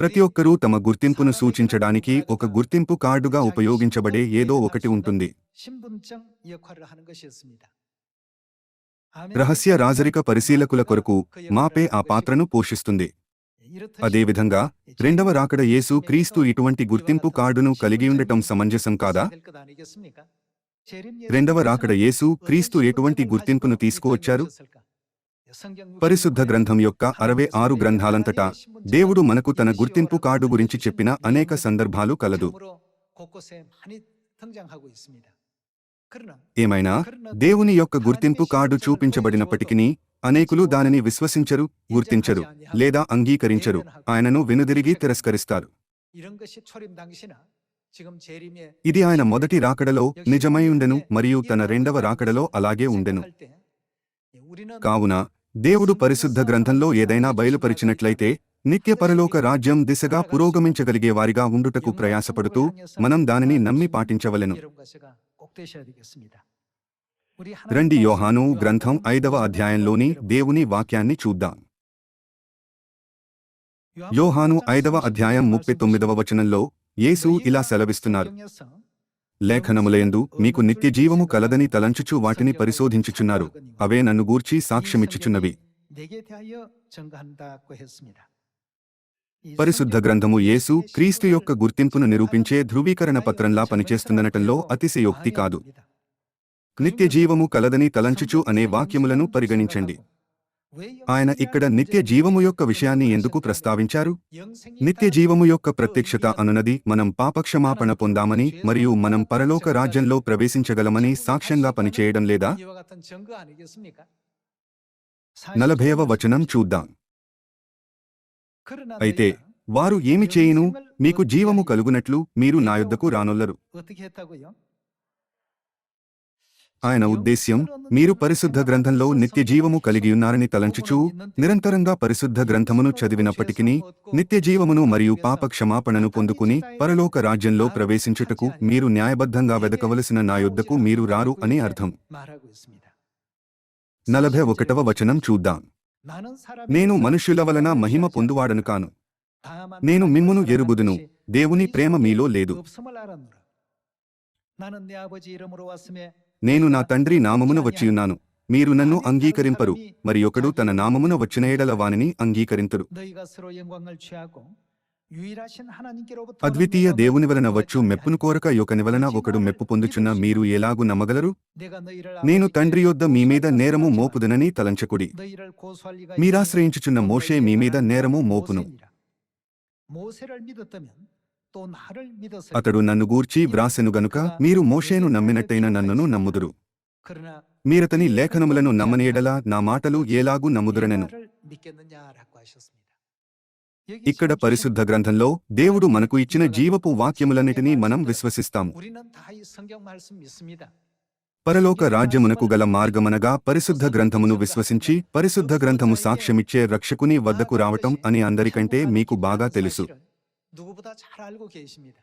ప్రతి ఒక్కరూ తమ గుర్తింపును సూచించడానికి ఒక గుర్తింపు కార్డుగా ఉపయోగించబడే ఏదో ఒకటి ఉంటుంది. రహస్య రాజరిక పరిశీలకుల కొరకు మాపే ఆ పాత్రను పోషిస్తుంది. అదేవిధంగా రెండవ రాకడ యేసు క్రీస్తు ఇటువంటి గుర్తింపు కార్డును కలిగియుండటం సమంజసం కాదా? రెండవ రాకడ యేసు క్రీస్తు ఎటువంటి గుర్తింపును తీసుకువచ్చారు? పరిశుద్ధ గ్రంథం యొక్క అరవై ఆరు గ్రంథాలంతటా దేవుడు మనకు తన గుర్తింపు కార్డు గురించి చెప్పిన అనేక సందర్భాలు కలదు. ఏమైనా దేవుని యొక్క గుర్తింపు కార్డు చూపించబడినప్పటికీ అనేకులు దానిని విశ్వసించరు గుర్తించరు లేదా అంగీకరించరు. ఆయనను వెనుదిరిగి తిరస్కరిస్తారు. ఇది ఆయన మొదటి రాకడలో నిజమై ఉండెను మరియు తన రెండవ రాకడలో అలాగే ఉండెను. కావున దేవుడు పరిశుద్ధ గ్రంథంలో ఏదైనా బయలుపరిచినట్లయితే నిత్య పరలోక రాజ్యం దిశగా పురోగమించగలిగే వారిగా ఉండుటకు ప్రయాసపడుతూ మనం దానిని నమ్మి పాటించవలెను. రండి యోహాను గ్రంథం ఐదవ అధ్యాయంలోని దేవుని వాక్యాన్ని చూద్దాం. యోహాను ఐదవ అధ్యాయం ముప్పై తొమ్మిదవ వచనంలో యేసు ఇలా సెలవిస్తున్నారు. లేఖనములయందు మీకు నిత్య జీవము కలదని తలంచుచు వాటిని పరిశోధించుచున్నారు. అవే నన్ను గూర్చి సాక్ష్యమిచ్చుచున్నవి. పరిశుద్ధ గ్రంథము యేసు క్రీస్తు యొక్క గుర్తింపును నిరూపించే ధృవీకరణ పత్రంలా పనిచేస్తుందనటంలో అతిశయోక్తి కాదు. నిత్య జీవము కలదని తలంచుచు అనే వాక్యములను పరిగణించండి. ఆయన ఇక్కడ నిత్య జీవము యొక్క విషయాన్ని ఎందుకు ప్రస్తావించారు? నిత్య జీవము యొక్క ప్రత్యక్షత అనునది మనం పాపక్షమాపణ పొందామని మరియు మనం పరలోక రాజ్యంలో ప్రవేశించగలమని సాక్ష్యంగా పనిచేయడం లేదా? నలభైవ వచనం చూద్దాం. అయితే వారు ఏమి చేయును? మీకు జీవము కలుగునట్లు మీరు నా యొద్దకు రానొల్లరు. ఆయన ఉద్దేశ్యం మీరు పరిశుద్ధ గ్రంథంలో నిత్య జీవము కలిగియున్నారని తలంచుచూ నిరంతరంగా పరిశుద్ధ గ్రంథమును చదివినప్పటికీ నిత్య జీవమును మరియు పాప క్షమాపణను పొందుకుని పరలోక రాజ్యంలో ప్రవేశించుటకు మీరు న్యాయబద్ధంగా వెదకవలసిన నా యొద్దకు మీరు రారు అని అర్థం. నలభై ఒకటవ వచనం చూద్దాం. నేను మనుష్యుల వలన మహిమ పొందువాడను కాను. నేను మిమ్మును ఎరుగుదును. దేవుని ప్రేమ మీలో లేదు. నేను నా తండ్రి నామమున వచ్చియున్నాను. మీరు నన్ను అంగీకరింపరు మరి ఒకడు తన నామమున వచ్చిన ఎడల వానిని అంగీకరింతురు. అద్వితీయ దేవుని వలన వచ్చు మెప్పును కోరక యొకని వలన ఒకడు మెప్పు పొందుచున్న మీరు ఎలాగు నమ్మగలరు? నేను తండ్రి యొద్ద మీ మీద నేరము మోపుదనని తలంచకుడి. మీరాశ్రయించుచున్న మోషే మీ మీద నేరము మోపును. అతడు నన్ను గూర్చి వ్రాసెను గనుక మీరు మోషేను నమ్మినట్టయిన నన్నును నమ్ముదురు. మీరతని లేఖనములను నమ్మనేడలా నా మాటలు ఏలాగు నమ్ముదురనెను. ఇక్కడ పరిశుద్ధ గ్రంథంలో దేవుడు మనకు ఇచ్చిన జీవపు వాక్యములన్నిటినీ మనం విశ్వసిస్తాము. పరలోక రాజ్యమునకు గల మార్గమనగా పరిశుద్ధ గ్రంథమును విశ్వసించి పరిశుద్ధ గ్రంథము సాక్ష్యమిచ్చే రక్షకుని వద్దకు రావటం అని అందరికంటే మీకు బాగా తెలుసు. 누구보다 잘 알고 계십니다.